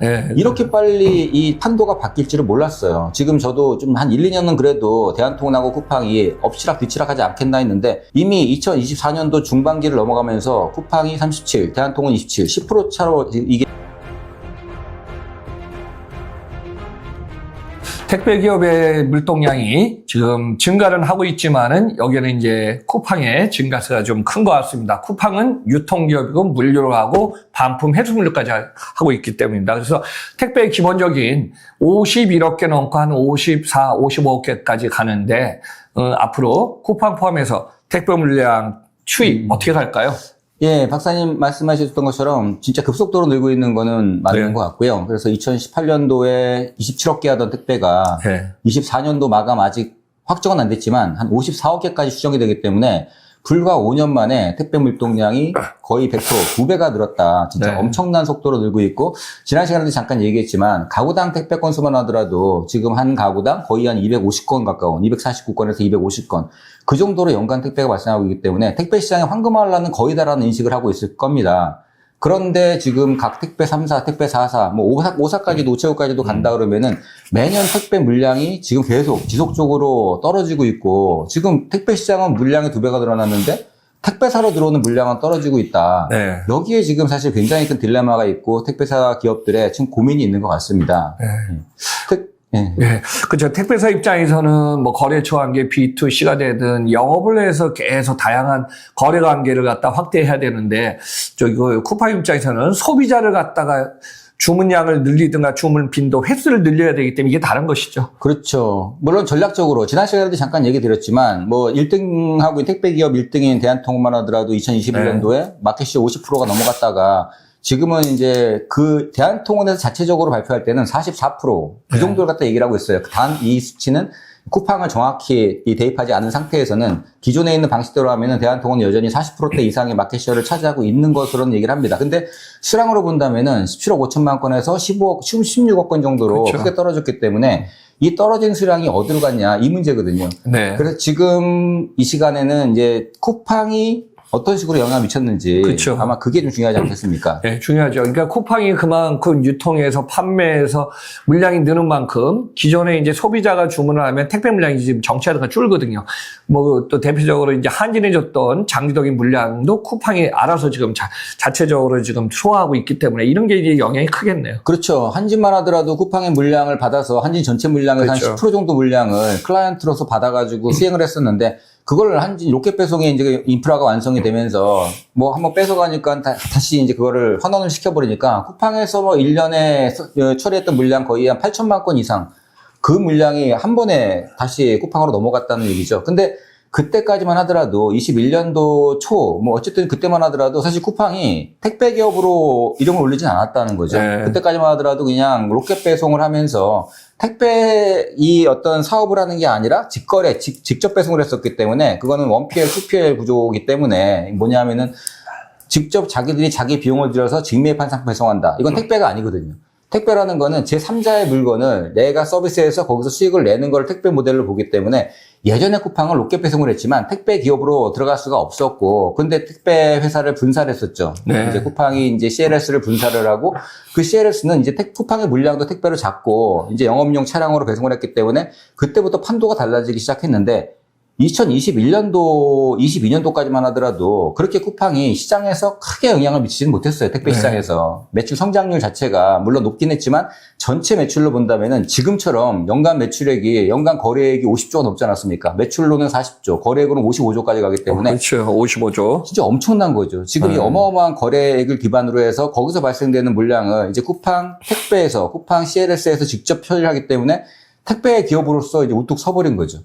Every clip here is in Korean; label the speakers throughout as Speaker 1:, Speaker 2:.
Speaker 1: 네.
Speaker 2: 이렇게 빨리 이 판도가 바뀔 줄은 몰랐어요. 지금 저도 좀 한 1, 2년은 그래도 대한통운하고 쿠팡이 엎치락 뒤치락 하지 않겠나 했는데 이미 2024년도 중반기를 넘어가면서 쿠팡이 37, 대한통운 27, 10% 차로 이게
Speaker 1: 택배 기업의 물동량이 지금 증가는 하고 있지만은 여기는 이제 쿠팡의 증가세가 좀 큰 것 같습니다. 쿠팡은 유통기업이고 물류를 하고 반품 해수물류까지 하- 하고 있기 때문입니다. 그래서 택배 기본적인 51억 개 넘고 한 54, 55억 개까지 가는데 어, 앞으로 쿠팡 포함해서 택배 물량 추이 어떻게 갈까요?
Speaker 2: 예, 박사님 말씀하셨던 것처럼 진짜 급속도로 늘고 있는 거는 맞는
Speaker 1: 네.
Speaker 2: 것 같고요. 그래서 2018년도에 27억 개 하던 택배가
Speaker 1: 네.
Speaker 2: 24년도 마감 아직 확정은 안 됐지만 한 54억 개까지 추정이 되기 때문에 불과 5년 만에 택배 물동량이 거의 100%, 2배가 늘었다. 진짜
Speaker 1: 네.
Speaker 2: 엄청난 속도로 늘고 있고 지난 시간에도 잠깐 얘기했지만 가구당 택배 건수만 하더라도 지금 한 가구당 거의 한 250건 가까운 249건에서 250건 그 정도로 연간 택배가 발생하고 있기 때문에 택배 시장의 황금알라는 거의 다라는 인식을 하고 있을 겁니다. 그런데 지금 각 택배 3사, 택배 4사, 뭐 5사, 5사까지도 우체국까지도 간다 그러면은 매년 택배 물량이 지금 계속 지속적으로 떨어지고 있고 지금 택배 시장은 물량이 두 배가 늘어났는데 택배사로 들어오는 물량은 떨어지고 있다.
Speaker 1: 네.
Speaker 2: 여기에 지금 사실 굉장히 큰 딜레마가 있고 택배사 기업들의 지금 고민이 있는 것 같습니다.
Speaker 1: 네.
Speaker 2: 택, 예.
Speaker 1: 네, 그렇죠. 택배사 입장에서는 뭐 거래처 관계 B2C가 되든 영업을 해서 계속 다양한 거래 관계를 갖다 확대해야 되는데 저기 그 쿠팡 입장에서는 소비자를 갖다가 주문량을 늘리든가 주문 빈도 횟수를 늘려야 되기 때문에 이게 다른 것이죠.
Speaker 2: 그렇죠. 물론 전략적으로 지난 시간에도 잠깐 얘기 드렸지만 뭐 1등하고 택배 기업 1등인 대한통운만 하더라도 2021년도에 마켓시 50%가 넘어갔다가 지금은 이제 그 대한통운에서 자체적으로 발표할 때는 44%그
Speaker 1: 네.
Speaker 2: 정도를 갖다 얘기를 하고 있어요. 단 이 수치는 쿠팡을 정확히 이 대입하지 않은 상태에서는 기존에 있는 방식대로 하면은 대한통운은 여전히 40%대 이상의 마켓시어를 차지하고 있는 것으로는 얘기를 합니다. 근데 수량으로 본다면은 17억 5천만 건에서 15억, 16억 건 정도로
Speaker 1: 그렇죠.
Speaker 2: 크게 떨어졌기 때문에 이 떨어진 수량이 어디로 갔냐 이 문제거든요.
Speaker 1: 네.
Speaker 2: 그래서 지금 이 시간에는 이제 쿠팡이 어떤 식으로 영향을 미쳤는지
Speaker 1: 그렇죠.
Speaker 2: 아마 그게 좀 중요하지 않겠습니까?
Speaker 1: 네, 중요하죠. 그러니까 쿠팡이 그만큼 유통해서 판매해서 물량이 느는 만큼 기존에 이제 소비자가 주문을 하면 택배 물량이 지금 정체하다가 줄거든요. 뭐 또 대표적으로 이제 한진해줬던 장기적인 물량도 쿠팡이 알아서 지금 자, 자체적으로 지금 소화하고 있기 때문에 이런 게 이제 영향이 크겠네요.
Speaker 2: 그렇죠. 한진만 하더라도 쿠팡의 물량을 받아서 한진 전체 물량의
Speaker 1: 그렇죠.
Speaker 2: 한10% 정도 물량을 클라이언트로서 받아가지고 수행을 했었는데 그걸 한진 로켓 배송에 이제 인프라가 완성이 되면서 뭐 한번 뺏어가니까 다, 시 이제 그거를 환원을 시켜버리니까 쿠팡에서 뭐 1년에 처리했던 물량 거의 한 8천만 건 이상 그 물량이 한 번에 다시 쿠팡으로 넘어갔다는 얘기죠. 근데 그때까지만 하더라도 21년도 초, 뭐 어쨌든 그때만 하더라도 사실 쿠팡이 택배 기업으로 이름을 올리진 않았다는 거죠.
Speaker 1: 네.
Speaker 2: 그때까지만 하더라도 그냥 로켓 배송을 하면서 택배 이 어떤 사업을 하는 게 아니라 직거래, 직, 직접 배송을 했었기 때문에 그거는 원PL, 2PL 구조이기 때문에 뭐냐면은 직접 자기들이 자기 비용을 들여서 직매입한 상품 배송한다. 이건 택배가 아니거든요. 택배라는 거는 제3자의 물건을 내가 서비스해서 거기서 수익을 내는 걸 택배 모델로 보기 때문에 예전에 쿠팡은 로켓 배송을 했지만 택배 기업으로 들어갈 수가 없었고 근데 택배 회사를 분사를 했었죠.
Speaker 1: 네.
Speaker 2: 이제 쿠팡이 이제 CLS를 분사를 하고 그 CLS는 이제 택- 쿠팡의 물량도 택배로 잡고 이제 영업용 차량으로 배송을 했기 때문에 그때부터 판도가 달라지기 시작했는데 2021년도, 22년도까지만 하더라도 그렇게 쿠팡이 시장에서 크게 영향을 미치지는 못했어요. 택배
Speaker 1: 네.
Speaker 2: 시장에서. 매출 성장률 자체가 물론 높긴 했지만 전체 매출로 본다면은 지금처럼 연간 매출액이, 연간 거래액이 50조가 넘지 않았습니까? 매출로는 40조, 거래액으로는 55조까지 가기 때문에
Speaker 1: 그렇죠. 55조.
Speaker 2: 진짜 엄청난 거죠. 지금 이
Speaker 1: 네.
Speaker 2: 어마어마한 거래액을 기반으로 해서 거기서 발생되는 물량을 이제 쿠팡 택배에서, 쿠팡 CLS에서 직접 처리하기 때문에 택배 기업으로서 이제 우뚝 서버린 거죠.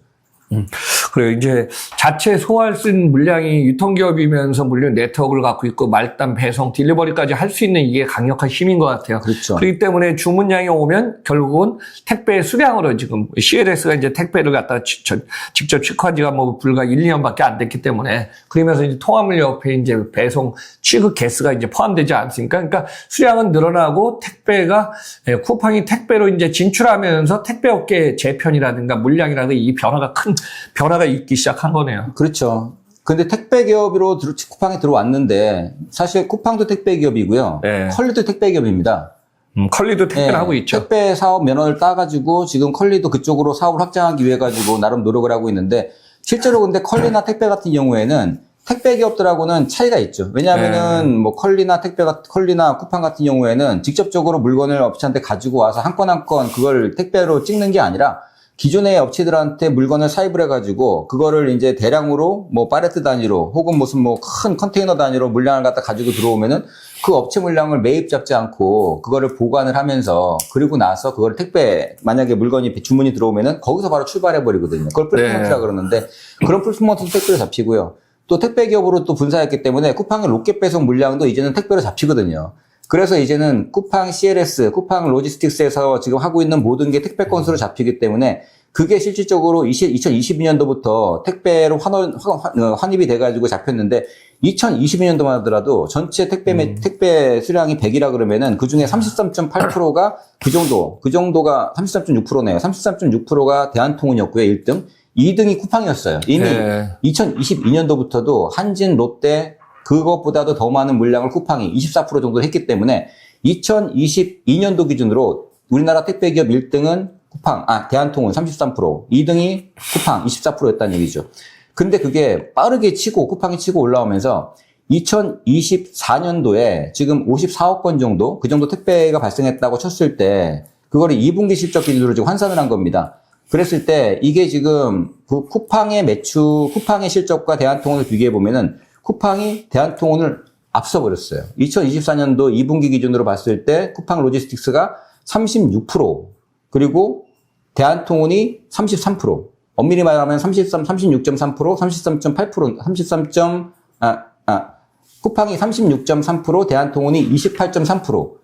Speaker 1: 그래요. 이제 자체 소화할 수 있는 물량이 유통기업이면서 물론 네트워크를 갖고 있고 말단 배송, 딜리버리까지 할 수 있는 이게 강력한 힘인 것 같아요.
Speaker 2: 그렇죠.
Speaker 1: 그렇기 때문에 주문량이 오면 결국은 택배 수량으로 지금 CLS가 이제 택배를 갖다 직접 취급한 지가 뭐 불과 1, 2년밖에 안 됐기 때문에 그러면서 이제 통화물 옆에 이제 배송 취급 개수가 이제 포함되지 않습니까? 그러니까 수량은 늘어나고 택배가 예, 쿠팡이 택배로 이제 진출하면서 택배 업계 재편이라든가 물량이라든가 이 변화가 큰 변화가 있기 시작한 거네요.
Speaker 2: 그렇죠. 근데 택배 기업으로 들- 쿠팡에 들어왔는데 사실 쿠팡도 택배 기업이고요.
Speaker 1: 네.
Speaker 2: 컬리도 택배 기업입니다.
Speaker 1: 음, 컬리도 택배를
Speaker 2: 예,
Speaker 1: 하고 있죠.
Speaker 2: 택배 사업 면허를 따가지고 지금 컬리도 그쪽으로 사업을 확장하기 위해 가지고 나름 노력을 하고 있는데 실제로 근데 컬리나 택배 같은 경우에는 택배 기업들하고는 차이가 있죠. 왜냐하면은
Speaker 1: 네.
Speaker 2: 뭐 컬리나 택배 같 컬리나 쿠팡 같은 경우에는 직접적으로 물건을 업체한테 가지고 와서 한 건 한 건 그걸 택배로 찍는 게 아니라 기존의 업체들한테 물건을 사입을 해가지고 그거를 이제 대량으로 뭐 파레트 단위로 혹은 무슨 뭐 큰 컨테이너 단위로 물량을 갖다 가지고 들어오면은 그 업체 물량을 매입 잡지 않고 그거를 보관을 하면서 그리고 나서 그걸 택배 만약에 물건이 주문이 들어오면은 거기서 바로 출발해 버리거든요. 그걸 풀프먼트라
Speaker 1: 네.
Speaker 2: 그러는데 그런 풀프먼트 택배로 잡히고요. 또 택배 기업으로 또 분사했기 때문에 쿠팡의 로켓 배송 물량도 이제는 택배로 잡히거든요. 그래서 이제는 쿠팡 CLS, 쿠팡 로지스틱스에서 지금 하고 있는 모든 게 택배 건수로 잡히기 때문에 그게 실질적으로 2022년도부터 택배로 환원, 환- 어, 환입이 돼가지고 잡혔는데 2022년도만 하더라도 전체 택배 매- 택배 수량이 100이라 그러면은 그 중에 33.8%가 그 정도, 그 정도가 33.6%네요. 33.6%가 대한통운이었고요, 1등. 2등이 쿠팡이었어요. 이미
Speaker 1: 네.
Speaker 2: 2022년도부터도 한진, 롯데 그것보다도 더 많은 물량을 쿠팡이 24% 정도 했기 때문에 2022년도 기준으로 우리나라 택배 기업 1등은 쿠팡, 아, 대한통운 33%, 2등이 쿠팡 24%였다는 얘기죠. 근데 그게 빠르게 치고, 쿠팡이 치고 올라오면서 2024년도에 지금 54억 건 정도, 그 정도 택배가 발생했다고 쳤을 때, 그거를 2분기 실적 기준으로 지금 환산을 한 겁니다. 그랬을 때 이게 지금 그 쿠팡의 매출, 쿠팡의 실적과 대한통운을 비교해 보면은 쿠팡이 대한통운을 앞서 버렸어요. 2024년도 2분기 기준으로 봤을 때 쿠팡 로지스틱스가 36% 그리고 대한통운이 33%. 엄밀히 말하면 33, 36.3%, 33.8%, 33. 아, 아, 쿠팡이 36.3%, 대한통운이 28.3%.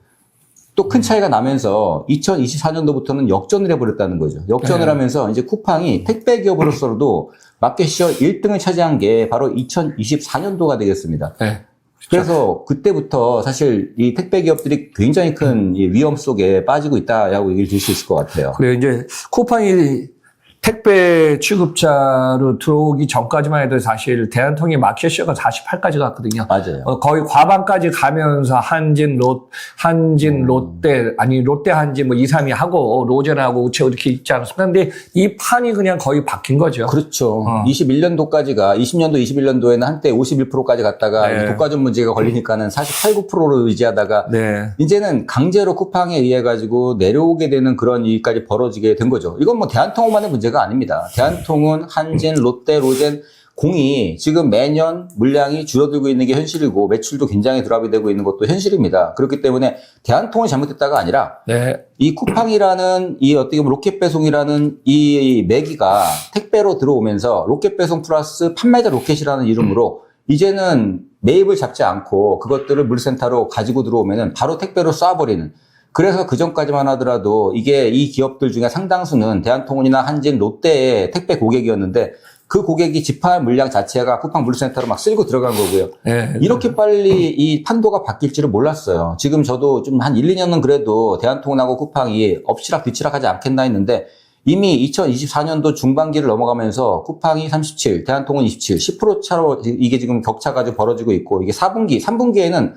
Speaker 2: 또 큰 차이가 나면서 2024년도부터는 역전을 해버렸다는 거죠. 역전을
Speaker 1: 네.
Speaker 2: 하면서 이제 쿠팡이 택배 기업으로서도 마켓시어 1등을 차지한 게 바로 2024년도가 되겠습니다.
Speaker 1: 네.
Speaker 2: 그래서 그때부터 사실 이 택배 기업들이 굉장히 큰이 위험 속에 빠지고 있다라고 얘기를 드릴 수 있을 것 같아요.
Speaker 1: 그리고 이제 쿠팡이 택배 취급자로 들어오기 전까지만 해도 사실 대한통의 마켓시어가 48까지 갔거든요.
Speaker 2: 맞아요.
Speaker 1: 어, 거의 과반까지 가면서 한진, 롯, 한진, 롯데, 아니, 롯데, 한진, 뭐, 2, 3위 하고, 로젠하고 우체국 이렇게 있지 않았습니까? 근데 이 판이 그냥 거의 바뀐 거죠.
Speaker 2: 그렇죠.
Speaker 1: 어.
Speaker 2: 21년도까지가 20년도, 21년도에는 한때 51%까지 갔다가
Speaker 1: 네.
Speaker 2: 이 독과점 문제가 걸리니까는 48, 9%로 유지하다가
Speaker 1: 네.
Speaker 2: 이제는 강제로 쿠팡에 의해 가지고 내려오게 되는 그런 일까지 벌어지게 된 거죠. 이건 뭐 대한통운만의 문제 가 아닙니다. 대한통운, 한진, 롯데, 로젠 공이 지금 매년 물량이 줄어들고 있는 게 현실이고 매출도 굉장히 드랍이 되고 있는 것도 현실입니다. 그렇기 때문에 대한통운이 잘못됐다가 아니라
Speaker 1: 네.
Speaker 2: 이 쿠팡이라는 이 어떻게 보면 로켓 배송이라는 이 매기가 택배로 들어오면서 로켓 배송 플러스 판매자 로켓이라는 이름으로 이제는 매입을 잡지 않고 그것들을 물센터로 가지고 들어오면은 바로 택배로 쏴버리는 그래서 그 전까지만 하더라도 이게 이 기업들 중에 상당수는 대한통운이나 한진, 롯데의 택배 고객이었는데 그 고객이 집할 물량 자체가 쿠팡 물센터로 막 쓸고 들어간 거고요.
Speaker 1: 네.
Speaker 2: 이렇게 빨리 이 판도가 바뀔 줄은 몰랐어요. 지금 저도 좀 한 1, 2년은 그래도 대한통운하고 쿠팡이 엎치락 뒤치락 하지 않겠나 했는데 이미 2024년도 중반기를 넘어가면서 쿠팡이 37, 대한통운 27, 10% 차로 이게 지금 격차가 좀 벌어지고 있고 이게 4분기, 3분기에는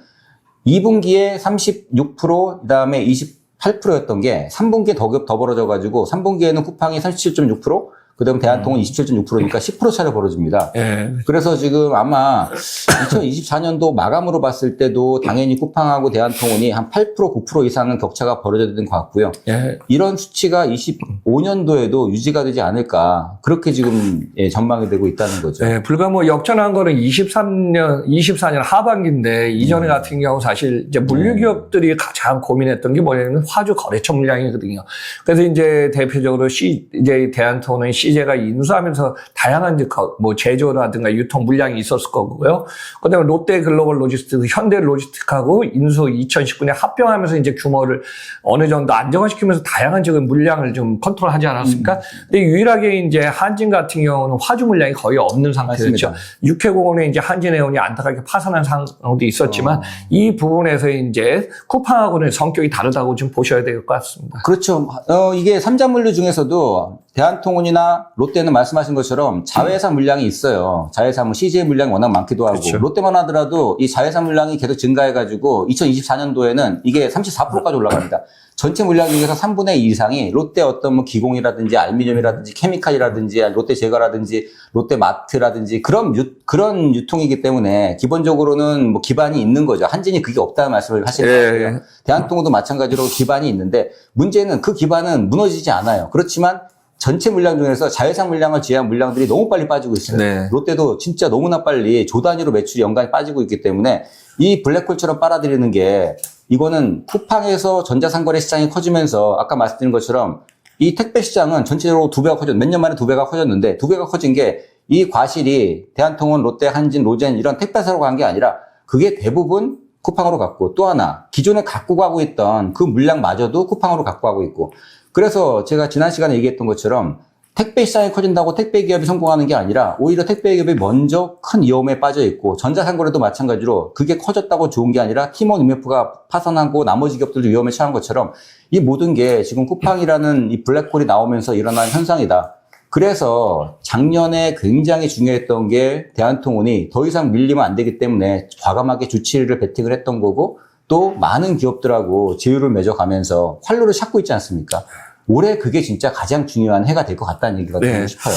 Speaker 2: 2분기에 36%, 그 다음에 28%였던 게 3분기에 더, 더 벌어져가지고 3분기에는 쿠팡이 37.6%, 그 다음 대한통운 27.6%니까 10% 차로 벌어집니다.
Speaker 1: 네.
Speaker 2: 그래서 지금 아마 2024년도 마감으로 봤을 때도 당연히 쿠팡하고 대한통운이 한 8% 9% 이상은 격차가 벌어져야 되는 것 같고요.
Speaker 1: 네.
Speaker 2: 이런 수치가 25년도에도 유지가 되지 않을까 그렇게 지금 예, 전망이 되고 있다는 거죠.
Speaker 1: 네, 불과 뭐 역전한 거는 23년, 24년 하반기인데 이전에 같은 경우 사실 이제 물류 기업들이 가장 고민했던 게 뭐냐면 화주 거래처 물량이거든요. 그래서 이제 대표적으로 C, 이제 대한통운은 CJ가 인수하면서 다양한 이제 거- 뭐 제조라든가 유통 물량이 있었을 거고요. 그다음에 롯데 글로벌 로지스틱, 현대 로지스틱하고 인수 2019년 합병하면서 이제 규모를 어느 정도 안정화시키면서 다양한 지금 물량을 좀 컨트롤하지 않았습니까? 근데 유일하게 이제 한진 같은 경우는 화주 물량이 거의 없는 상태였죠. 육해공원에 이제 한진해운이 안타깝게 파산한 상황도 있었지만
Speaker 2: 어.
Speaker 1: 이 부분에서 이제 쿠팡하고는 성격이 다르다고 좀 보셔야 될 것 같습니다.
Speaker 2: 그렇죠. 어, 이게 삼자 물류 중에서도 대한통운이나 롯데는 말씀하신 것처럼 자회사 물량이 있어요. 자회사 뭐 CJ 물량이 워낙 많기도 하고
Speaker 1: 그렇죠.
Speaker 2: 롯데만 하더라도 이 자회사 물량이 계속 증가해가지고 2024년도에는 이게 34%까지 올라갑니다. 전체 물량 중에서 3분의 2 이상이 롯데 어떤 뭐 기공이라든지 알미늄이라든지 케미칼이라든지 롯데 제과라든지 롯데 마트라든지 그런 유, 그런 유통이기 때문에 기본적으로는 뭐 기반이 있는 거죠. 한진이 그게 없다는 말씀을 하시는
Speaker 1: 예,
Speaker 2: 거예요.
Speaker 1: 예.
Speaker 2: 대한통운도 마찬가지로 기반이 있는데 문제는 그 기반은 무너지지 않아요. 그렇지만 전체 물량 중에서 자회사 물량을 제외한 물량들이 너무 빨리 빠지고 있어요.
Speaker 1: 네.
Speaker 2: 롯데도 진짜 너무나 빨리 조 단위로 매출이 연간 빠지고 있기 때문에 이 블랙홀처럼 빨아들이는 게 이거는 쿠팡에서 전자상거래 시장이 커지면서 아까 말씀드린 것처럼 이 택배 시장은 전체적으로 두 배가 커졌, 몇 년 만에 두 배가 커졌는데 두 배가 커진 게 이 과실이 대한통운, 롯데, 한진, 로젠 이런 택배사로 간 게 아니라 그게 대부분 쿠팡으로 갔고 또 하나 기존에 갖고 가고 있던 그 물량마저도 쿠팡으로 갖고 가고 있고 그래서 제가 지난 시간에 얘기했던 것처럼 택배 시장이 커진다고 택배 기업이 성공하는 게 아니라 오히려 택배 기업이 먼저 큰 위험에 빠져 있고 전자상거래도 마찬가지로 그게 커졌다고 좋은 게 아니라 팀원 UMF가 파산하고 나머지 기업들도 위험에 처한 것처럼 이 모든 게 지금 쿠팡이라는 이 블랙홀이 나오면서 일어난 현상이다. 그래서 작년에 굉장히 중요했던 게 대한통운이 더 이상 밀리면 안 되기 때문에 과감하게 주치를 베팅을 했던 거고 또 많은 기업들하고 제휴를 맺어가면서 활로를 찾고 있지 않습니까? 올해 그게 진짜 가장 중요한 해가 될 것 같다는 얘기가
Speaker 1: 네.
Speaker 2: 드리고 싶어요.